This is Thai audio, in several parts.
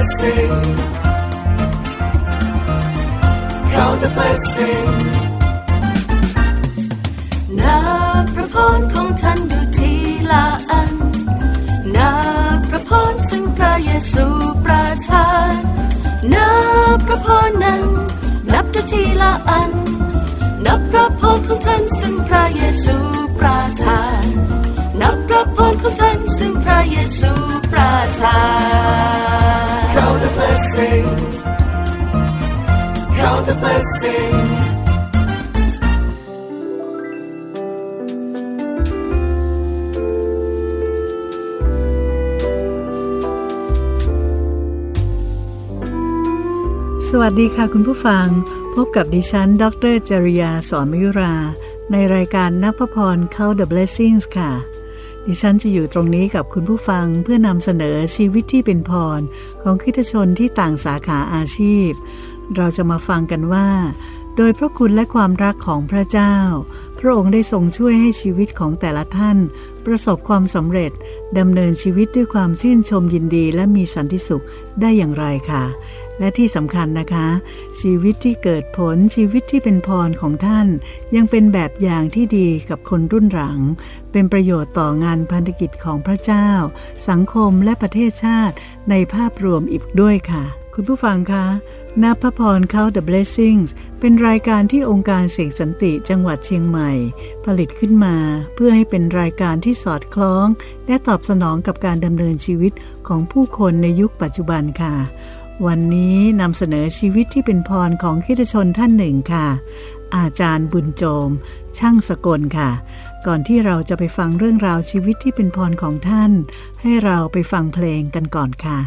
blessing. Count the blessing. นับพระพรของท่านดูทีละอัน นับพระพรซึ่งพระเยซูประทาน นับพระพรนั้น นับดูทีละอัน นับพระพรของท่านซึ่งพระเยซูประทาน นับพระพรของท่านซึ่งพระเยซูประทาน blessing Count the blessing สวัสดีค่ะคุณผู้ฟัง พบกับดิฉัน ดรจริยาสอนมยุรา ในรายการนับพระพรเข้า The Blessings ค่ะ ดิฉันจะอยู่ตรงนี้กับคุณผู้ฟังเพื่อนำเสนอชีวิตที่เป็นพรของคริสชนที่ต่างสาขาอาชีพ เราจะมาฟังกันว่า โดยพระคุณและความรักของพระเจ้า พระองค์ได้ทรงช่วยให้ชีวิตของแต่ละท่าน ประสบความสำเร็จดำเนินชีวิตด้วยความชื่นชมยินดีและมีสันติสุขได้อย่างไรค่ะ และที่สำคัญนะคะ ชีวิตที่เกิดผลชีวิตที่เป็นพรของท่าน ยังเป็นแบบอย่างที่ดีกับคนรุ่นหลัง เป็นประโยชน์ต่องานพันธกิจของพระเจ้า สังคมและประเทศชาติในภาพรวมอีกด้วยค่ะ คุณผู้ฟังคะนับพระพรเข้า The Blessings เป็นรายการที่องค์การเสกสันติจังหวัดเชียงใหม่ ผลิตขึ้นมา เพื่อให้เป็นรายการที่สอดคล้อง และตอบสนองกับการดำเนินชีวิตของผู้คนในยุคปัจจุบันค่ะ วันนี้นำเสนอชีวิตที่เป็นพรของคริสตชนท่านหนึ่งค่ะ อาจารย์บุญโจม ช่างสกลค่ะ ก่อนที่เราจะไปฟังเรื่องราวชีวิตที่เป็นพรของท่าน ให้เราไปฟังเพลงกันก่อนค่ะ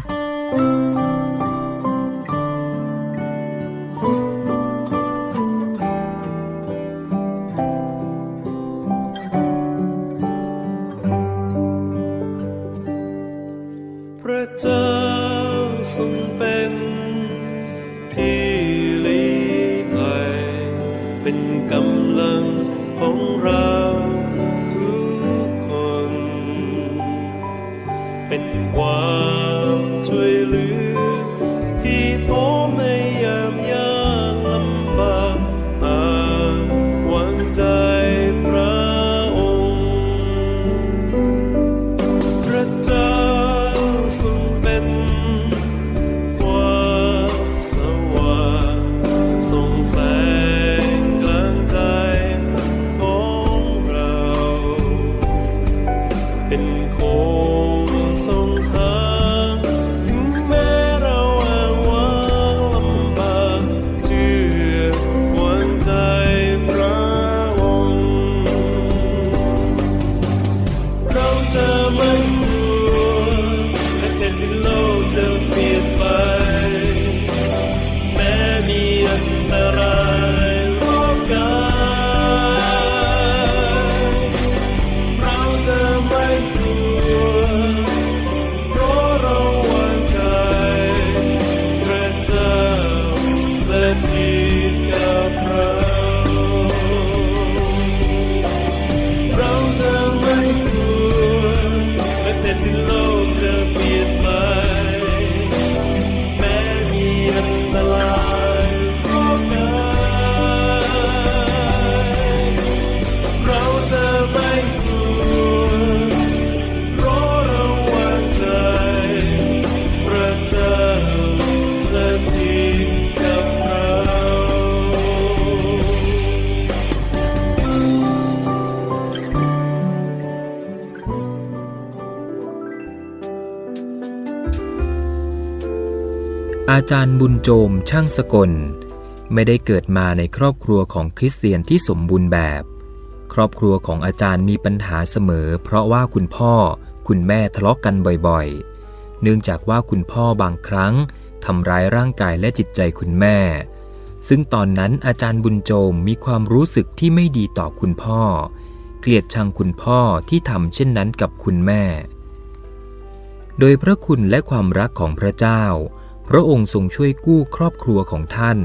พ อาจารย์บุญโจมช่างสกล ไม่ได้เกิดมาในครอบครัวของคริสเตียนที่สมบูรณ์แบบ ครอบครัวของอาจารย์มีปัญหาเสมอ เพราะว่าคุณพ่อ คุณแม่ทะเลาะกกันบ่อยๆ เนื่องจากว่าคุณพ่อบางครั้งทำร้ายร่างกายและจิตใจคุณแม่ ซึ่งตอนนั้นอาจารย์บุญโจมมีความรู้สึกที่ไม่ดีต่อคุณพ่อ เกลียดชังคุณพ่อที่ทำเช่นนั้นกับคุณแม่ โดยพระคุณและความรักของพระเจ้า พระองค์ทรงช่วยกู้ครอบครัวของท่าน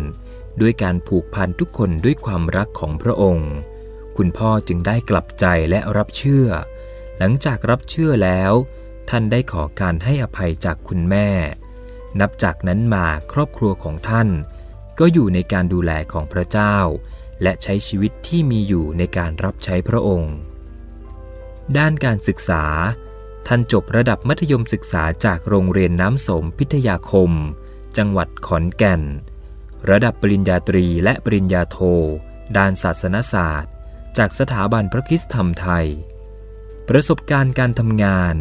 ด้วยการผูกพันทุกคนด้วยความรักของพระองค์ คุณพ่อจึงได้กลับใจและรับเชื่อ หลังจากรับเชื่อแล้ว ท่านได้ขอการให้อภัยจากคุณแม่ นับจากนั้นมาครอบครัวของท่าน ก็อยู่ในการดูแลของพระเจ้า และใช้ชีวิตที่มีอยู่ในการรับใช้พระองค์ ด้านการศึกษา ท่านจบระดับมัธยมศึกษาจากโรงเรียนน้ำสมพิทยาคม จังหวัดขอนแก่น ระดับปริญญาตรีและปริญญาโท ด้านศาสนศาสตร์ จากสถาบันพระคิสธรรมไทย ประสบการณ์การทำงาน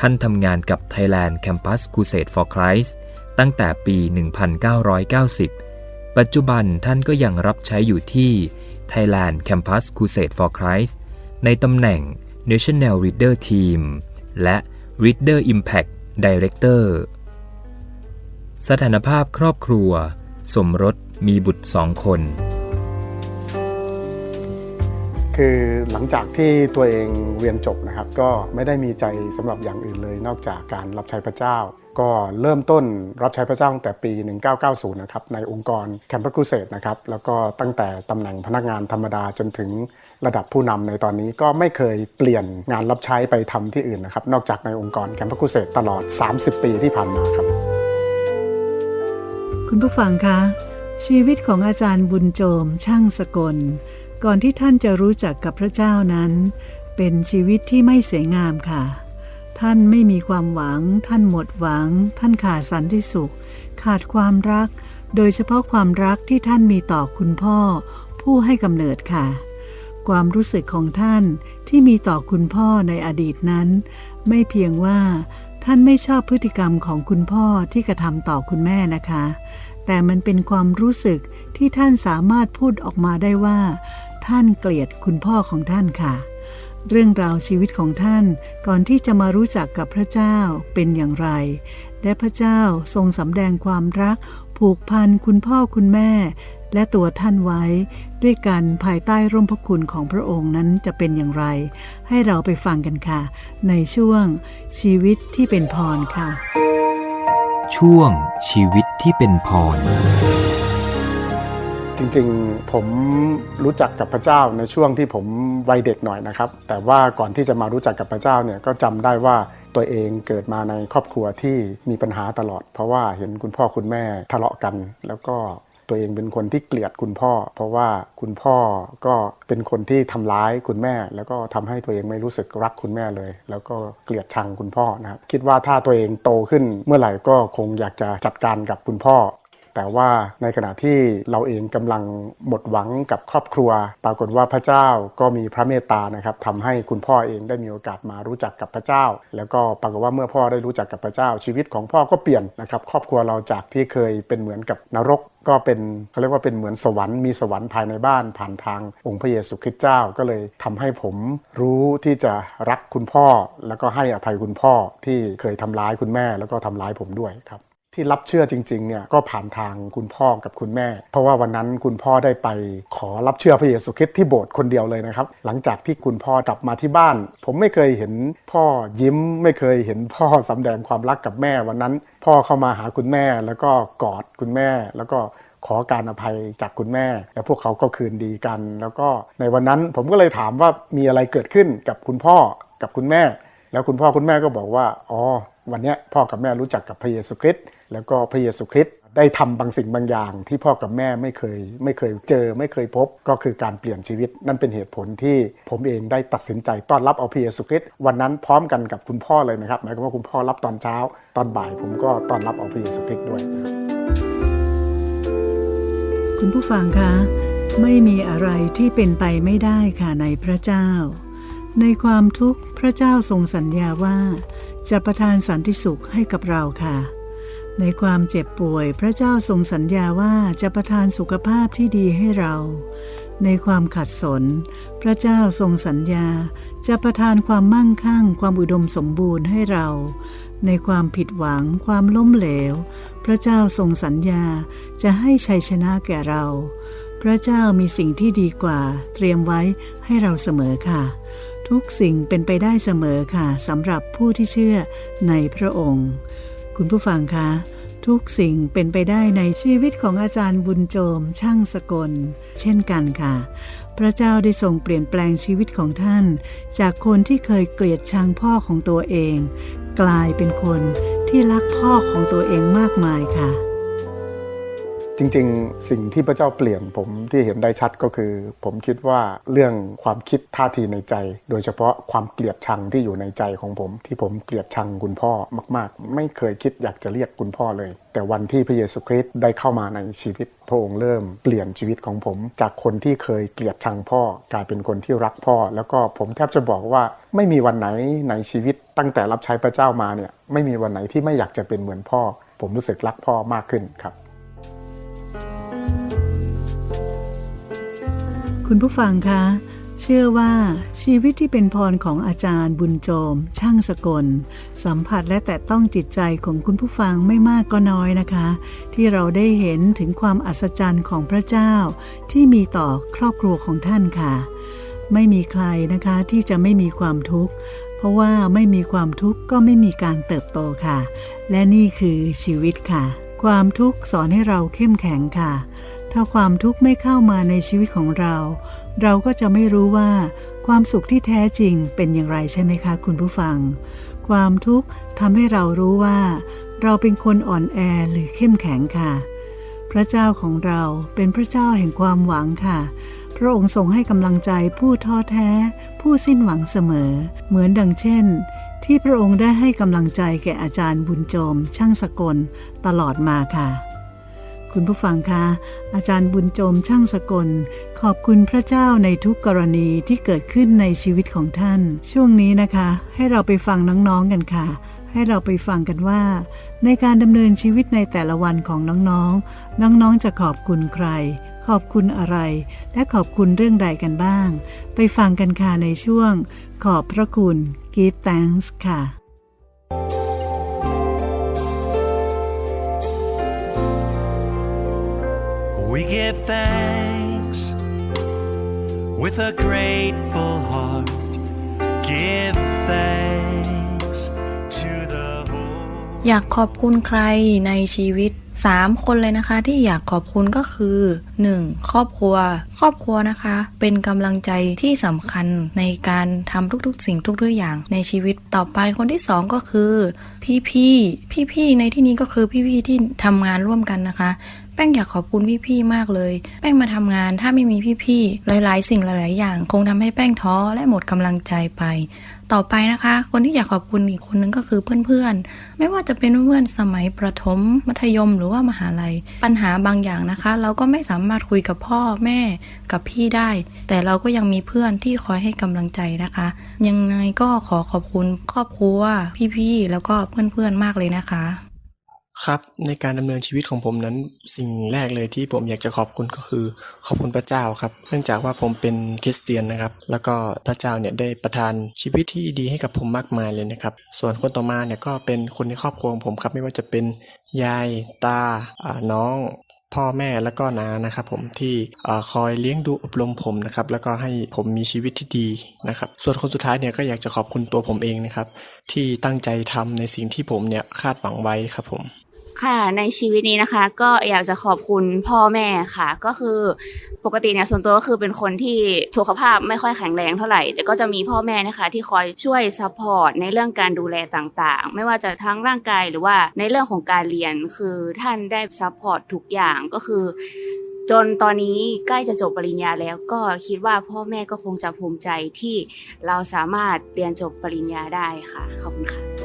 ท่านทำงานกับ Thailand Campus Crusade for Christ ตั้งแต่ปี 1990 ปัจจุบันท่านก็ยังรับใช้อยู่ที่ Thailand Campus Crusade for Christ ในตำแหน่ง National Reader Team และ Reader Impact Director สถานภาพครอบครัว สมรสมีบุตรสองคน คือหลังจากที่ตัวเองเรียนจบนะครับ ก็ไม่ได้มีใจสำหรับอย่างอื่นเลย นอกจากการรับใช้พระเจ้า ก็เริ่มต้นรับใช้พระเจ้าตั้งแต่ปี 1990 นะครับ ในองค์กรแคมป์ครูเสดนะครับ แล้วก็ตั้งแต่ตำแหน่งพนักงานธรรมดาจนถึง ระดับผู้นำในตอนนี้ก็ไม่เคยเปลี่ยนงานรับใช้ไปทำที่อื่นนะครับ นอกจากในองค์กรแคมป์ครูเสดตลอด 30 ปีที่ผ่านมาครับ คุณผู้ฟังคะ ชีวิตของอาจารย์บุญโจมช่างสกล ก่อนที่ท่านจะรู้จักกับพระเจ้านั้น เป็นชีวิตที่ไม่สวยงามค่ะ ท่านไม่มีความหวัง ท่านหมดหวัง ท่านขาดสันติสุข ขาดความรัก โดยเฉพาะความรักที่ท่านมีต่อคุณพ่อ ผู้ให้กำเนิดค่ะ ความรู้สึกของท่านที่มีต่อคุณพ่อในอดีตนั้น ไม่เพียงว่าท่านไม่ชอบพฤติกรรมของคุณพ่อที่กระทำต่อคุณแม่นะคะ แต่มันเป็นความรู้สึกที่ท่านสามารถพูดออกมาได้ว่า ท่านเกลียดคุณพ่อของท่านค่ะ เรื่องราวชีวิตของท่านก่อนที่จะมารู้จักกับพระเจ้าเป็นอย่างไร และพระเจ้าทรงสำแดงความรัก ผูกพันคุณพ่อคุณแม่ และตัวท่านไว้ ด้วยกันภายใต้ร่มพระคุณของพระองค์นั้นจะเป็นอย่างไร ให้เราไปฟังกันค่ะ ในช่วงชีวิตที่เป็นพรค่ะ ช่วงชีวิตที่เป็นพร จริงๆผมรู้จักกับพระเจ้าในช่วงที่ผมวัยเด็กหน่อยนะครับ แต่ว่าก่อนที่จะมารู้จักกับพระเจ้าเนี่ยก็จำได้ว่าตัวเองเกิดมาในครอบครัวที่มีปัญหาตลอด เพราะว่าเห็นคุณพ่อคุณแม่ทะเลาะกัน แล้วก็ ตัวเองเป็นคนที่เกลียดคุณพ่อ เพราะว่าคุณพ่อก็เป็นคนที่ทำร้ายคุณแม่ แล้วก็ทำให้ตัวเองไม่รู้สึกรักคุณแม่เลย แล้วก็เกลียดชังคุณพ่อนะครับคิดว่าถ้าตัวเองโตขึ้นเมื่อไหร่ก็คงอยากจะจัดการกับคุณพ่อ แต่ว่าในขณะที่เราเองกำลังหมดหวังกับครอบครัว ปรากฏว่าพระเจ้าก็มีพระเมตตานะครับทำให้คุณพ่อเองได้มีโอกาสมารู้จักกับพระเจ้า แล้วก็ปรากฏว่าเมื่อพ่อได้รู้จักกับพระเจ้า ชีวิตของพ่อก็เปลี่ยนนะครับครอบครัวเราจากที่เคยเป็นเหมือนกับนรกก็เป็นเขาเรียกว่าเป็นเหมือนสวรรค์มีสวรรค์ภายในบ้านผ่านทางองค์พระเยซูคริสต์เจ้าก็เลยทำให้ผมรู้ที่จะรักคุณพ่อ แล้วก็ให้อภัยคุณพ่อที่เคยทำร้ายคุณแม่แล้วก็ทำร้ายผมด้วยครับ ที่รับเชื่อจริงๆเนี่ยก็ผ่านทางคุณพ่อกับคุณแม่ เพราะว่าวันนั้นคุณพ่อได้ไปขอรับเชื่อพระเยซูคริสต์ที่โบสถ์คนเดียวเลยนะครับ หลังจากที่คุณพ่อกลับมาที่บ้าน ผมไม่เคยเห็นพ่อยิ้มไม่เคยเห็นพ่อสำแดงความรักกับแม่วันนั้น พ่อเข้ามาหาคุณแม่แล้วก็กอดคุณแม่ แล้วก็ขอการอภัยจากคุณแม่ แล้วพวกเขาก็คืนดีกัน แล้วก็ในวันนั้นผมก็เลยถามว่ามีอะไรเกิดขึ้นกับคุณพ่อกับคุณแม่ แล้วคุณพ่อคุณแม่ก็บอกว่าอ๋อวันนี้พ่อกับแม่รู้จักกับพระเยซูคริสต์ แล้วก็พระเยซูคริสต์ได้ทำบางสิ่งบางอย่าง ที่พ่อกับแม่ไม่เคยไม่เคยเจอ ไม่เคยพบก็คือการเปลี่ยนชีวิต นั่นเป็นเหตุผลที่ผมเองได้ตัดสินใจต้อนรับเอาพระเยซูคริสต์วันนั้นพร้อมกันกับคุณพ่อเลยนะครับหมายความว่าคุณพ่อรับตอนเช้า ตอนบ่ายผมก็ต้อนรับเอาพระเยซูคริสต์ด้วยคุณผู้ฟังคะไม่มีอะไรที่เป็นไปไม่ได้ค่ะในพระเจ้า ในความทุกข์พระเจ้าทรงสัญญาว่า จะประทานสันติสุขให้กับเราค่ะ ในความเจ็บป่วยพระเจ้าทรงสัญญาว่าจะประทานสุขภาพที่ดีให้เรา ในความขัดสน พระเจ้าทรงสัญญา จะประทานความมั่งคั่ง ความอุดมสมบูรณ์ให้เรา ในความผิดหวัง ความล้มเหลว พระเจ้าทรงสัญญาจะให้ชัยชนะแก่เรา พระเจ้ามีสิ่งที่ดีกว่า เตรียมไว้ให้เราเสมอค่ะ ทุกสิ่งเป็นไปได้เสมอค่ะสำหรับผู้ที่เชื่อในพระองค์ คุณผู้ฟังคะ ทุกสิ่งเป็นไปได้ในชีวิตของอาจารย์บุญโจมช่างสกล เช่นกันค่ะ พระเจ้าได้ทรงเปลี่ยนแปลงชีวิตของท่าน จากคนที่เคยเกลียดชังพ่อของตัวเอง กลายเป็นคนที่รักพ่อของตัวเองมากมายค่ะ จริงๆ สิ่งที่พระเจ้าเปลี่ยนผมที่เห็นได้ชัดก็คือ ผมคิดว่าเรื่องความคิดท่าทีในใจ โดยเฉพาะความเกลียดชังที่อยู่ในใจของผม ที่ผมเกลียดชังคุณพ่อมาก ๆ ไม่เคยคิดอยากจะเรียกคุณพ่อเลย แต่วันที่พระเยซูคริสต์ได้เข้ามาในชีวิตพระองค์เริ่มเปลี่ยนชีวิตของผม จากคนที่เคยเกลียดชังพ่อ กลายเป็นคนที่รักพ่อ แล้วก็ผมแทบจะบอกว่าไม่มีวันไหนในชีวิตตั้งแต่รับใช้พระเจ้ามาเนี่ยไม่มีวันไหนที่ไม่อยากจะเป็นเหมือนพ่อ ผมรู้สึกรักพ่อมากขึ้นครับ คุณผู้ฟังคะ เชื่อว่าชีวิตที่เป็นพรของอาจารย์บุญโจม ช่างสกล สัมผัสและแตะต้องจิตใจของคุณผู้ฟังไม่มากก็น้อยนะคะ ที่เราได้เห็นถึงความอัศจรรย์ของพระเจ้า ที่มีต่อครอบครัวของท่านค่ะ ไม่มีใครนะคะที่จะไม่มีความทุกข์เพราะว่าไม่มีความทุกข์ก็ไม่มีการเติบโตค่ะ และนี่คือชีวิตค่ะ ความทุกข์สอนให้เราเข้มแข็งค่ะ ถ้าความทุกข์ไม่เข้ามาในชีวิตของเรา เราก็จะไม่รู้ว่า ความสุขที่แท้จริงเป็นอย่างไรใช่ไหมคะคุณผู้ฟัง ความทุกข์ทำให้เรารู้ว่า เราเป็นคนอ่อนแอหรือเข้มแข็งค่ะ พระเจ้าของเราเป็นพระเจ้าแห่งความหวังค่ะ พระองค์ทรงให้กำลังใจผู้ท้อแท้ ผู้สิ้นหวังเสมอ เหมือนดังเช่น ที่พระองค์ได้ให้กำลังใจแก่อาจารย์บุญโจม ช่างสกล ตลอดมาค่ะ คุณผู้ฟังคะ อาจารย์บุญโจมช่างสกล ขอบคุณพระเจ้าในทุกกรณีที่เกิดขึ้นในชีวิตของท่าน ช่วงนี้นะคะ ให้เราไปฟังน้องๆกันค่ะ ให้เราไปฟังกันว่า ในการดำเนินชีวิตในแต่ละวันของน้องๆ น้องๆจะขอบคุณใคร ขอบคุณอะไร และขอบคุณเรื่องใดกันบ้าง ไปฟังกันค่ะในช่วง ขอบพระคุณ Give thanks ค่ะ give thanks with a grateful heart. Give thanks to the whole. อยากขอบคุณใครในชีวิต 3 คนเลยนะคะ ที่อยากขอบคุณก็คือ 1. ครอบครัว ครอบครัวนะคะ เป็นกำลังใจที่สำคัญในการทำทุกๆ สิ่งทุกๆอย่างในชีวิตต่อไปคนที่ 2 ก็คือ พี่ๆพี่ๆในที่นี้ก็คือพี่ๆที่ทำงานร่วมกันนะคะ ป้งอยากขอบคุณพี่ๆมากเลย แป้งมาทำงานถ้าไม่มีพี่ๆหลาย ๆ สิ่งหลาย ๆ อย่าง คงทำให้แป้งท้อและหมดกำลังใจไป ต่อไปนะคะ คนที่อยากขอบคุณอีกคนนึงก็คือเพื่อนๆ ไม่ว่าจะเป็นเพื่อนสมัยประถม มัธยมหรือว่ามหาลัย ปัญหาบางอย่างนะคะ เราก็ไม่สามารถคุยกับพ่อแม่กับพี่ได้ แต่เราก็ยังมีเพื่อนที่คอยให้กำลังใจนะคะ ยังไงก็ขอขอบคุณครอบครัวพี่ๆแล้วก็เพื่อนๆมากเลยนะคะ ครับในการดำเนินชีวิตของผมนั้นสิ่งแรกเลยที่ผมอยากจะขอบคุณก็คือ ขอบคุณพระเจ้าครับเนื่องจากว่าผมเป็นคริสเตียนนะครับ แล้วก็พระเจ้าเนี่ยได้ประทานชีวิตที่ดีให้กับผมมากมายเลยนะครับ ส่วนคนต่อมาเนี่ยก็เป็นคนในครอบครัวของผมครับไม่ว่าจะเป็นยายตาอ่าน้องพ่อแม่แล้วก็น้านะครับผมที่คอยเลี้ยงดูอบรมผมนะครับแล้วก็ให้ผมมีชีวิตที่ดีนะครับ ส่วนคนสุดท้ายเนี่ยก็อยากจะขอบคุณตัวผมเองนะครับ ที่ตั้งใจทำในสิ่งที่ผมเนี่ยคาดหวังไว้ครับผม ค่ะในชีวิตนี้นะคะ ก็อยากจะขอบคุณพ่อแม่ค่ะ ก็คือปกติเนี่ยส่วนตัวก็คือเป็นคนที่สุขภาพไม่ค่อยแข็งแรงเท่าไหร่ แต่ก็จะมีพ่อแม่นะคะ ที่คอยช่วยซัพพอร์ตในเรื่องการดูแลต่างๆ ไม่ว่าจะทั้งร่างกายหรือว่าในเรื่องของการเรียนคือท่านได้ซัพพอร์ตทุกอย่างก็คือ จนตอนนี้ใกล้จะจบปริญญาแล้ว ก็คิดว่าพ่อแม่ก็คงจะภูมิใจที่เราสามารถเรียนจบปริญญาได้ค่ะขอบคุณค่ะ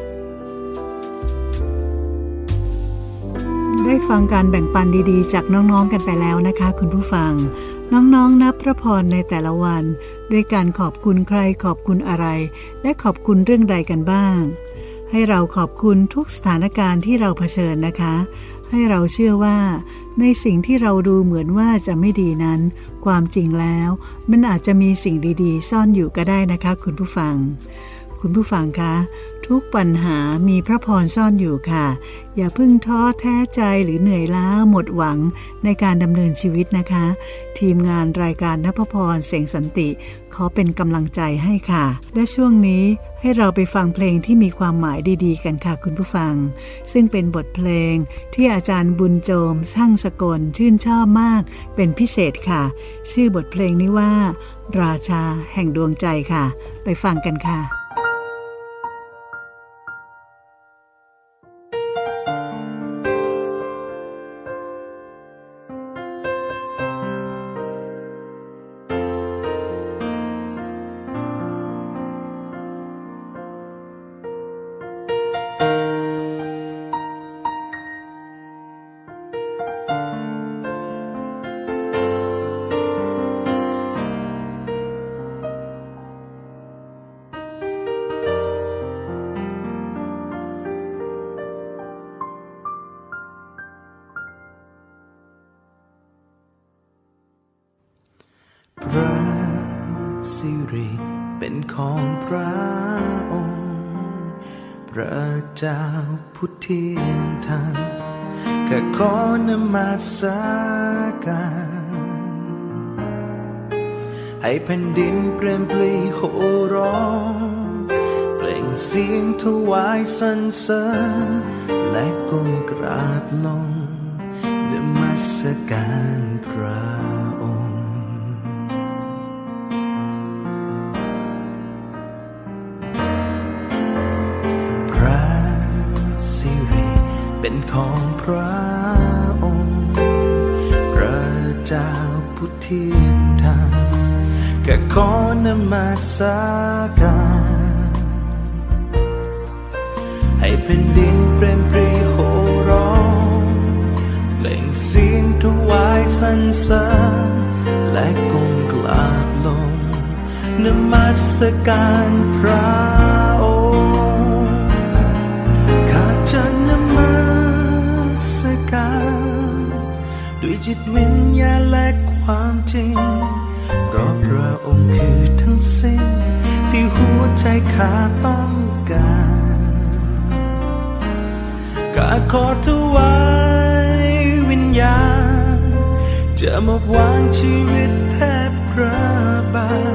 ได้ฟังการแบ่งปันดีๆ จากน้องๆกันไปแล้วนะคะ คุณผู้ฟัง น้องๆ นับพระพรในแต่ละวัน ด้วยการขอบคุณใครขอบคุณอะไร และขอบคุณเรื่องใดกันบ้าง ให้เราขอบคุณทุกสถานการณ์ที่เราเผชิญนะคะ ให้เราเชื่อว่า ในสิ่งที่เราดูเหมือนว่าจะไม่ดีนั้น ความจริงแล้ว มันอาจจะมีสิ่งดีๆ ซ่อนอยู่ก็ได้นะคะ คุณผู้ฟัง คุณผู้ฟังคะ ทุกปัญหามีพระพรซ่อนอยู่ค่ะ อย่าพิ่งท้อแท้ใจหรือเหนื่อยล้าหมดหวังในการดำเนินชีวิตนะคะ ทีมงานรายการนพพรเสียงสันติ ขอเป็นกำลังใจให้ค่ะ และช่วงนี้ให้เราไปฟังเพลงที่มีความหมายดีๆ กันค่ะคุณผู้ฟัง ซึ่งเป็นบทเพลงที่อาจารย์บุญโจมช่างสกลชื่นชอบมาก เป็นพิเศษค่ะ ชื่อบทเพลงนี้ว่า ราชาแห่งดวงใจค่ะ ไปฟังกันค่ะ พระเจ้าผู้เที่ยงธรรมแค่ขอนมัสการให้แผ่นดินเปรมปลีโห่ร้องเปล่งเสียงถวายสรรเสริญและก้มกราบลงนมัสการ ของพระองค์ พระเจ้าผู้เที่ยงธรรมแค่ขอนมัสการให้แผ่นดินเปรมปรีโหร้องเปล่งเสียงถวายสรรเสริญและก้มกราบลงนมัสการพระ จิตวิญญาณและความจริงเพราะพระองค์คือทั้งสิ้น ที่หัวใจข้าต้องการข้าขอถวายวิญญาณ จะมอบวางชีวิตแทบพระบาท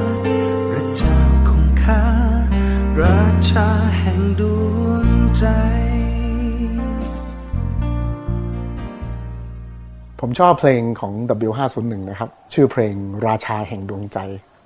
ผมชอบเพลงของ W501 นะครับ ชื่อเพลงราชาแห่งดวงใจ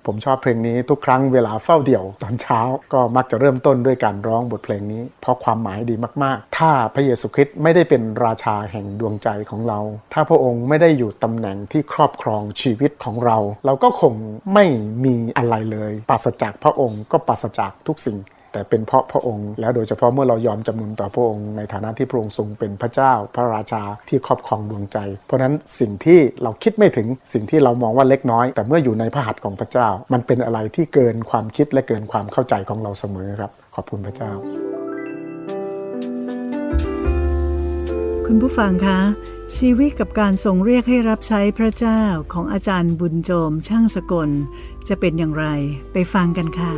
ผมชอบเพลงนี้ทุกครั้งเวลาเฝ้าเดี่ยวตอนเช้า ก็มักจะเริ่มต้นด้วยการร้องบทเพลงนี้ เพราะความหมายดีมากๆ ถ้าพระเยซูคริสต์ไม่ได้เป็นราชาแห่งดวงใจของเรา ถ้าพระองค์ไม่ได้อยู่ตำแหน่งที่ครอบครองชีวิตของเรา เราก็คงไม่มีอะไรเลยปราศจากพระองค์ก็ปราศจากทุกสิ่ง แต่เป็นเพราะพระองค์ แล้วโดยเฉพาะเมื่อเรายอมจำนนต่อพระองค์ในฐานะที่พระองค์ทรงเป็นพระเจ้า พระราชาที่ครอบครองดวงใจ เพราะนั้นสิ่งที่เราคิดไม่ถึงสิ่งที่เรามองว่าเล็กน้อย แต่เมื่ออยู่ในพระหัตถ์ของพระเจ้า มันเป็นอะไรที่เกินความคิดและเกินความเข้าใจของเราเสมอครับ ขอบคุณพระเจ้า คุณผู้ฟังคะชีวิตกับการทรงเรียกให้รับใช้พระเจ้าของอาจารย์บุญโจมช่างสกล จะเป็นอย่างไรไปฟังกันค่ะ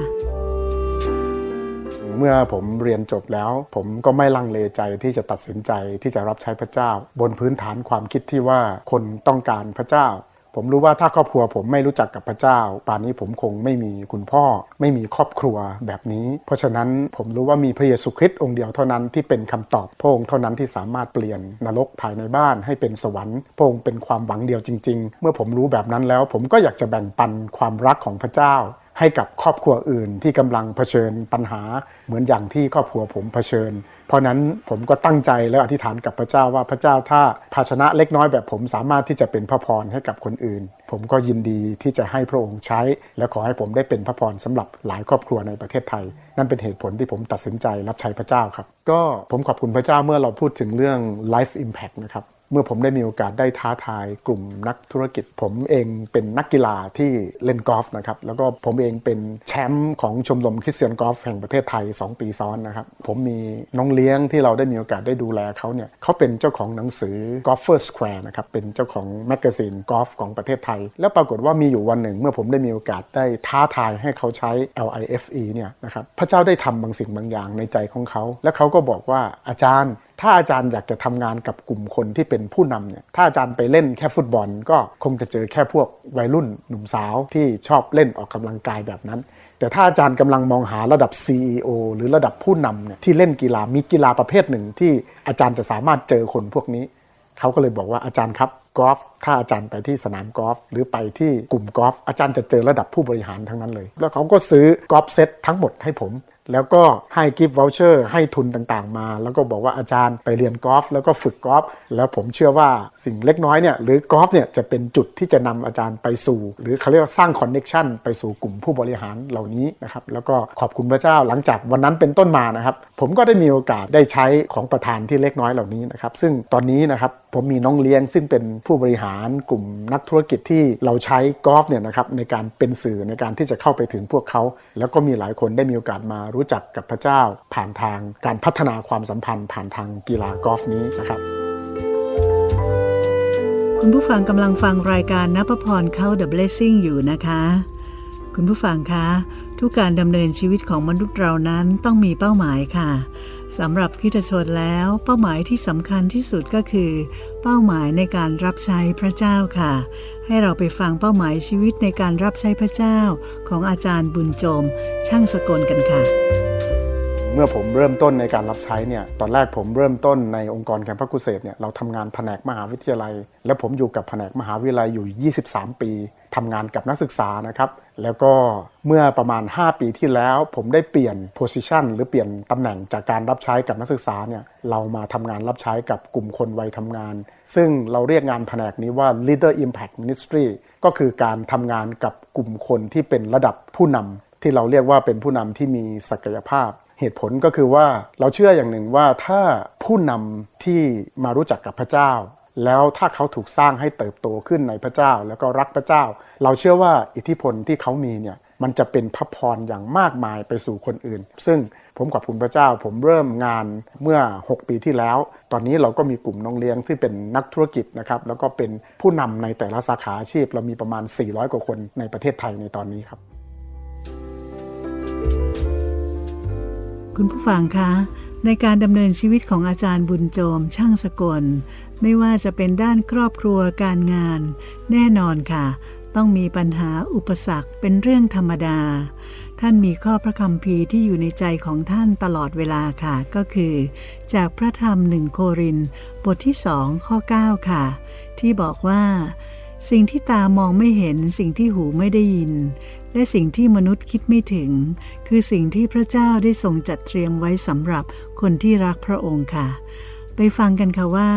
เมื่อผมเรียนจบแล้ว ผมก็ไม่ลังเลใจที่จะตัดสินใจที่จะรับใช้พระเจ้า บนพื้นฐานความคิดที่ว่าคนต้องการพระเจ้า ผมรู้ว่าถ้าครอบครัวผมไม่รู้จักกับพระเจ้า ป่านนี้ผมคงไม่มีคุณพ่อ ไม่มีครอบครัวแบบนี้ เพราะฉะนั้นผมรู้ว่ามีพระเยซูคริสต์องค์เดียวเท่านั้นที่เป็นคำตอบพระองค์เท่านั้นที่สามารถเปลี่ยนนรกภายในบ้านให้เป็นสวรรค์พระองค์เป็นความหวังเดียวจริง ๆ เมื่อผมรู้แบบนั้นแล้ว ผมก็อยากจะแบ่งปันความรักของพระเจ้า ให้กับครอบครัวอื่นที่กำลังเผชิญปัญหาเหมือนอย่างที่ครอบครัวผมเผชิญ เพราะนั้นผมก็ตั้งใจแล้วอธิษฐานกับพระเจ้าว่าพระเจ้าถ้าภาชนะเล็กน้อยแบบผมสามารถที่จะเป็นพระพรให้กับคนอื่น ผมก็ยินดีที่จะให้พระองค์ใช้ และขอให้ผมได้เป็นพระพรสำหรับหลายครอบครัวในประเทศไทย นั่นเป็นเหตุผลที่ผมตัดสินใจรับใช้พระเจ้าครับ ก็ผมขอบคุณพระเจ้าเมื่อเราพูดถึงเรื่อง life impact นะครับ เมื่อผมได้มีโอกาสได้ท้าทายกลุ่มนักธุรกิจ ผมเองเป็นนักกีฬาที่เล่นกอล์ฟนะครับแล้วก็ผมเองเป็นแชมป์ของชมรมคริสเตียนกอล์ฟแห่งประเทศไทย 2 ปีซ้อนนะครับผมมีน้องเลี้ยงที่เราได้มีโอกาสได้ดูแลเขาเนี่ยเขาเป็นเจ้าของหนังสือ Golfer Square นะครับเป็นเจ้าของแมกกาซีนกอล์ฟของประเทศไทย แล้วปรากฏว่ามีอยู่วันหนึ่ง เมื่อผมได้มีโอกาสได้ท้าทายให้เขาใช้ LIFE เนี่ยนะครับพระเจ้าได้ทำบางสิ่งบางอย่างในใจของเขา แล้วเขาก็บอกว่าอาจารย์ถ้าอาจารย์อยากจะทำงานกับกลุ่มคนที่เป็นผู้นำเนี่ยถ้าอาจารย์ไปเล่นแค่ฟุตบอล ก็คงจะเจอแค่พวกวัยรุ่นหนุ่มสาวที่ชอบเล่นออกกำลังกายแบบนั้น แต่ถ้าอาจารย์กำลังมองหาระดับ CEO หรือระดับผู้นำเนี่ยที่เล่นกีฬามีกีฬาประเภทหนึ่งที่อาจารย์จะสามารถเจอคนพวกนี้เขาก็เลยบอกว่าอาจารย์ครับกอล์ฟถ้าอาจารย์ไปที่สนามกอล์ฟหรือไปที่กลุ่มกอล์ฟอาจารย์จะเจอระดับผู้บริหารทั้งนั้นเลย แล้วเขาก็ซื้อกอล์ฟเซตทั้งหมดให้ผม แล้วก็ให้กิฟต์วอลเชอร์ให้ทุนต่างๆมา แล้วก็บอกว่าอาจารย์ไปเรียนกอล์ฟแล้วก็ฝึกกอล์ฟแล้วผมเชื่อว่าสิ่งเล็กน้อยเนี่ยหรือกอล์ฟเนี่ยจะเป็นจุดที่จะนำอาจารย์ไปสู่ หรือเขาเรียกว่าสร้างคอนเน็ชันไปสู่กลุ่มผู้บริหารเหล่านี้นะครับแล้วก็ขอบคุณพระเจ้าหลังจากวันนั้นเป็นต้นมานะครับ ผมก็ได้มีโอกาสได้ใช้ของประธานที่เล็กน้อยเหล่านี้นะครับซึ่งตอนนี้นะครับ ผมมีน้องเลี้ยงซึ่งเป็นผู้บริหารกลุ่มนักธุรกิจที่เราใช้กอล์ฟเนี่ยนะครับในการเป็นสื่อในการที่จะเข้าไปถึงพวกเขา แล้วก็มีหลายคนได้มีโอกาสมารู้จักกับพระเจ้า ผ่านทางการพัฒนาความสัมพันธ์ ผ่านทางกีฬากอล์ฟนี้นะครับ คุณผู้ฟังกำลังฟังรายการนพพรเข้า The Blessing อยู่นะคะ คุณผู้ฟังคะ ทุกการดำเนินชีวิตของมนุษย์เรานั้นต้องมีเป้าหมายค่ะ สำหรับคริสตชนแล้วเป้าหมายที่สำคัญที่สุดก็คือ เป้าหมายในการรับใช้พระเจ้าค่ะ ให้เราไปฟังเป้าหมายชีวิตในการรับใช้พระเจ้า ของอาจารย์บุญโจม ช่างสกลกันค่ะ มื่อผมเริ่มต้นในการรับใช้เนี่ยตอนแรกผมเริ่มต้นในองค์กรแคมปัสกุเศษเนี่ยเราทำงานแผนกมหาวิทยาลัย แล้วผมอยู่กับแผนกมหาวิทยาลัยอยู่ 23 ปีทำงานกับนักศึกษานะครับแล้วก็เมื่อประมาณ 5 ปีที่แล้ว ผมได้เปลี่ยน position หรือเปลี่ยนตำแหน่งจากการรับใช้กับนักศึกษาเนี่ยเรามาทำงานรับใช้กับกลุ่มคนวัยทำงาน ซึ่งเราเรียกงานแผนกนี้ว่า leader impact ministry ก็คือการทำงานกับกลุ่มคนที่เป็นระดับผู้นำที่เราเรียกว่าเป็นผู้นำที่มีศักยภาพ เหตุผลก็คือว่าเราเชื่ออย่างหนึ่งว่าถ้าผู้นำที่มารู้จักกับพระเจ้า แล้วถ้าเขาถูกสร้างให้เติบโตขึ้นในพระเจ้า แล้วก็รักพระเจ้า เราเชื่อว่าอิทธิพลที่เขามีเนี่ยมันจะเป็นพระพรอย่างมากมายไปสู่คนอื่น ซึ่งผมขอบคุณพระเจ้า ผมเริ่มงานเมื่อ 6 ปีที่แล้ว ตอนนี้เราก็มีกลุ่มน้องเลี้ยงที่เป็นนักธุรกิจนะครับ แล้วก็เป็นผู้นำในแต่ละสาขาอาชีพ เรามีประมาณ 400 กว่าคนในประเทศไทยในตอนนี้ครับ คุณผู้ฟังคะ ในการดำเนินชีวิตของอาจารย์บุญโจมช่างสกล ไม่ว่าจะเป็นด้านครอบครัวการงาน แน่นอนค่ะ ต้องมีปัญหาอุปสรรคเป็นเรื่องธรรมดา ท่านมีข้อพระคัมภีที่อยู่ในใจของท่านตลอดเวลาค่ะ ก็คือ จากพระธรรมหนึ่งโคริน บทที่สองข้อ 9 ค่ะ ที่บอกว่าสิ่งที่ตามองไม่เห็นสิ่งที่หูไม่ได้ยินและสิ่งที่มนุษย์คิดไม่ถึง คือสิ่งที่พระเจ้าได้ทรงจัดเตรียมไว้สำหรับคนที่รักพระองค์ค่ะ ไปฟังกันค่ะว่า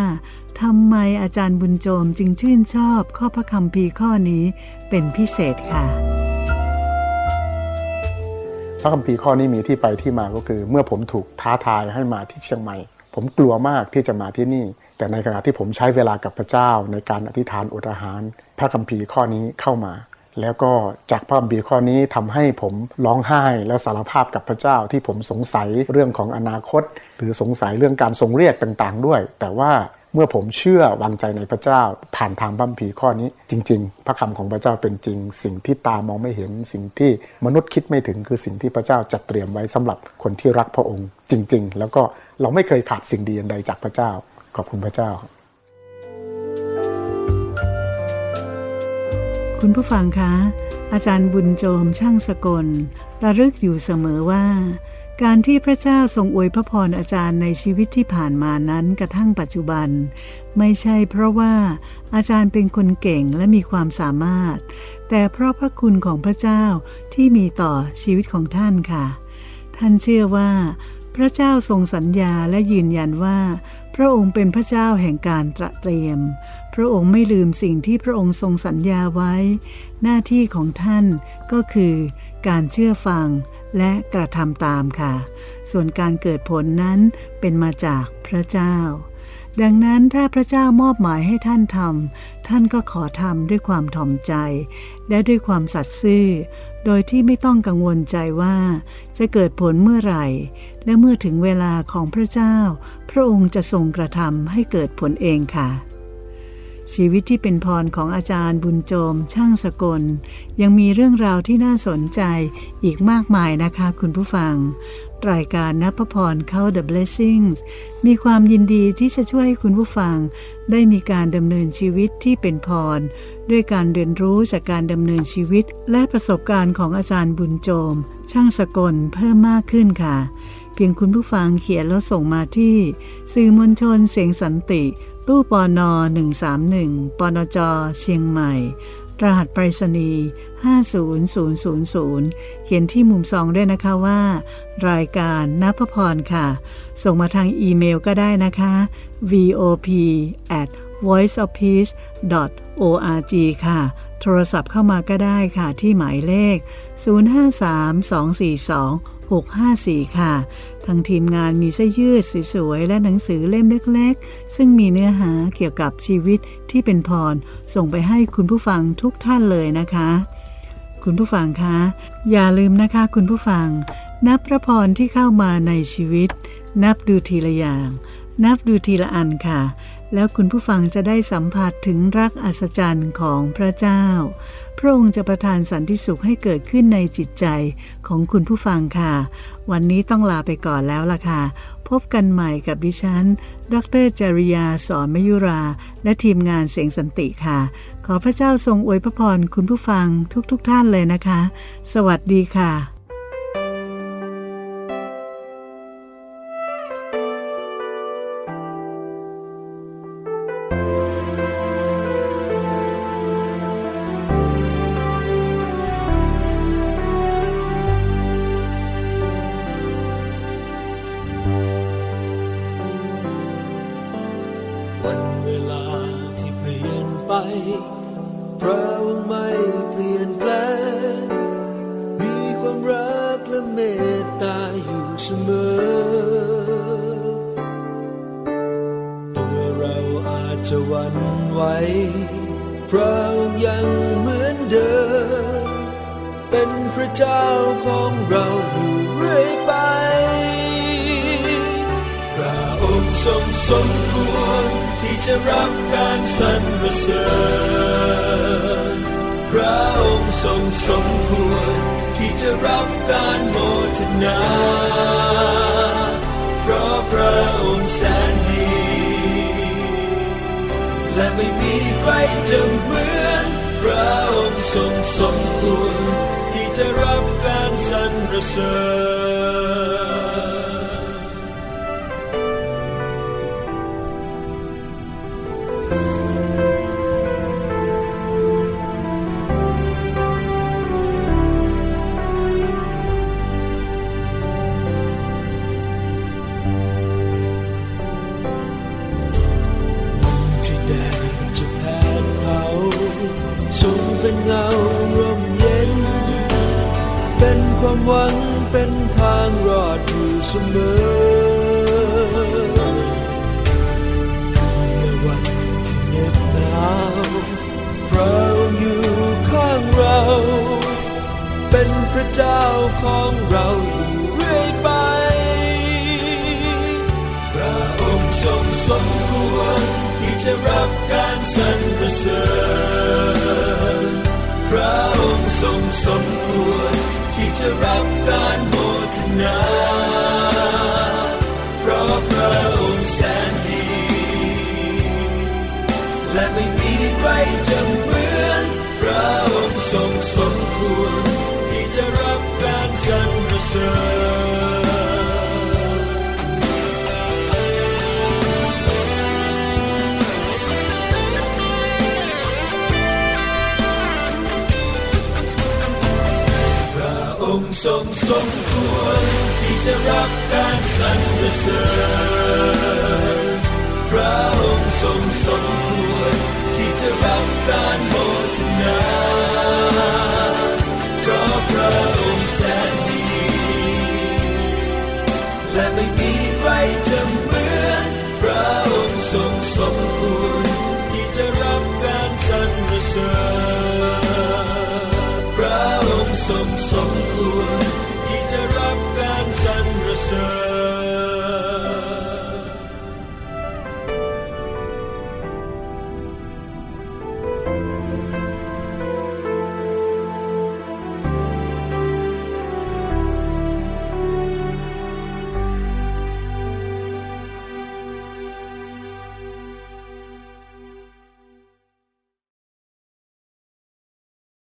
ทำไมอาจารย์บุญโจมจึงชื่นชอบข้อพระคัมภีข้อนี้เป็นพิเศษค่ะ พระคัมภีข้อนี้มีที่ไปที่มาก็คือ เมื่อผมถูกท้าทายให้มาที่เชียงใหม่ ผมกลัวมากที่จะมาที่นี่ แต่ในขณะที่ผมใช้เวลากับพระเจ้าในการอธิษฐานอดอาหาร พระคัมภีข้อนี้เข้ามา แล้วก็จากพระคัมภีข้อนี้ทำให้ผมร้องไห้และสารภาพกับพระเจ้าที่ผมสงสัยเรื่องของอนาคต หรือสงสัยเรื่องการทรงเรียกต่างๆ ด้วย แต่ว่าเมื่อผมเชื่อวางใจในพระเจ้า ผ่านทางพระคัมภีข้อนี้ จริง ๆ พระคำของพระเจ้าเป็นจริง สิ่งที่ตามองไม่เห็นสิ่งที่มนุษย์คิดไม่ถึงคือสิ่งที่พระเจ้าจัดเตรียมไว้สำหรับคนที่รักพระองค์ จริง ๆ แล้วก็เราไม่เคยขาดสิ่งดีอันใดจากพระเจ้าขอบคุณพระเจ้า คุณผู้ฟังคะ อาจารย์บุญโจมช่างสกล ระลึกอยู่เสมอว่า การที่พระเจ้าทรงอวยพระพรอาจารย์ในชีวิตที่ผ่านมานั้นกระทั่งปัจจุบัน ไม่ใช่เพราะว่าอาจารย์เป็นคนเก่งและมีความสามารถ แต่เพราะพระคุณของพระเจ้าที่มีต่อชีวิตของท่านค่ะ ท่านเชื่อว่า พระเจ้าทรงสัญญาและยืนยันว่า พระองค์เป็นพระเจ้าแห่งการตระเตรียม พระองค์ไม่ลืมสิ่งที่พระองค์ทรงสัญญาไว้ หน้าที่ของท่านก็คือการเชื่อฟังและกระทำตามค่ะ ส่วนการเกิดผลนั้นเป็นมาจากพระเจ้า ดังนั้นถ้าพระเจ้ามอบหมายให้ท่านทำท่านก็ขอทำด้วยความถ่อมใจ และด้วยความสัตย์ซื่อ โดยที่ไม่ต้องกังวลใจว่า จะเกิดผลเมื่อไหร่ และเมื่อถึงเวลาของพระเจ้า พระองค์จะทรงกระทำให้เกิดผลเองค่ะ ชีวิตที่เป็นพรของอาจารย์บุญโจม ช่างสกล ยังมีเรื่องราวที่น่าสนใจอีกมากมายนะคะคุณผู้ฟัง รายการนับพรเข้า The Blessings มีความยินดีที่จะช่วยคุณผู้ฟัง ได้มีการดำเนินชีวิตที่เป็นพร ด้วยการเรียนรู้จากการดำเนินชีวิต และประสบการณ์ของอาจารย์บุญโจม ช่างสกลเพิ่มมากขึ้นค่ะ เพียงคุณผู้ฟังเขียนแล้วส่งมาที่ สื่อมวลชนเสียงสันติ ตู้ปอนอ131ปนจ เชียงใหม่ รหัสไปรษณีย์50000 เขียนที่มุมซองด้วยนะคะว่า รายการนัพระพรค่ะ ส่งมาทางอีเมลก็ได้นะคะ vop at voiceofpeace org ค่ะ โทรศัพท์เข้ามาก็ได้ค่ะที่หมายเลข 053242 654 ค่ะ ทางทีมงานมีเสื้อยืดสวยๆ และหนังสือเล่มเล็กๆ ซึ่งมีเนื้อหาเกี่ยวกับชีวิตที่เป็นพร ส่งไปให้คุณผู้ฟังทุกท่านเลยนะคะ คุณผู้ฟังคะ อย่าลืมนะคะคุณผู้ฟัง นับพระพรที่เข้ามาในชีวิต นับดูทีละอย่าง นับดูทีละอันค่ะ แล้วคุณผู้ฟังจะได้สัมผัสถึงรักอัศจรรย์ของพระเจ้า พระองค์จะประทานสันติสุขให้เกิดขึ้นในจิตใจของคุณผู้ฟังค่ะ วันนี้ต้องลาไปก่อนแล้วล่ะค่ะ พบกันใหม่กับดิฉัน ดรจริยาสอนมยุรา และทีมงานเสียงสันติค่ะ ขอพระเจ้าทรงอวยพระพรคุณผู้ฟังทุกๆทท่านเลยนะคะ สวัสดีค่ะ สมควรที่จะรับการโมทนา เพราะพระองค์แสนดี และไม่มีใครจะเหมือนพระองค์ทรงสมควรที่จะรับการสรรเสริญ หวังเป็นทางรอดอยู่เสมอคือในวันที่เหน็บหนาวพระองค์อยู่ข้างเรา เป็นพระเจ้าของเราอยู่เรื่อยไป พระองค์ทรงสมควรที่จะรับการสรรเสริญพระองค์ทรงสมควร จะรับการโมทนาเพราะพระองค์แสนดี และไม่มีใครจะเหมือนพระองค์ทรงสมควรที่จะรับการสรรเสริญ ทรงสมควรที่จะรับการสรรเสริญพระองค์ทรงสมควรที่จะรับการโมทนาเพราะพระองค์แสนดีและไม่มีใครจะเหมือนพระองค์ทรงสมควรที่จะรับการสรรเสริญ ทรงสมควรที่จะรับการสรรเสริญ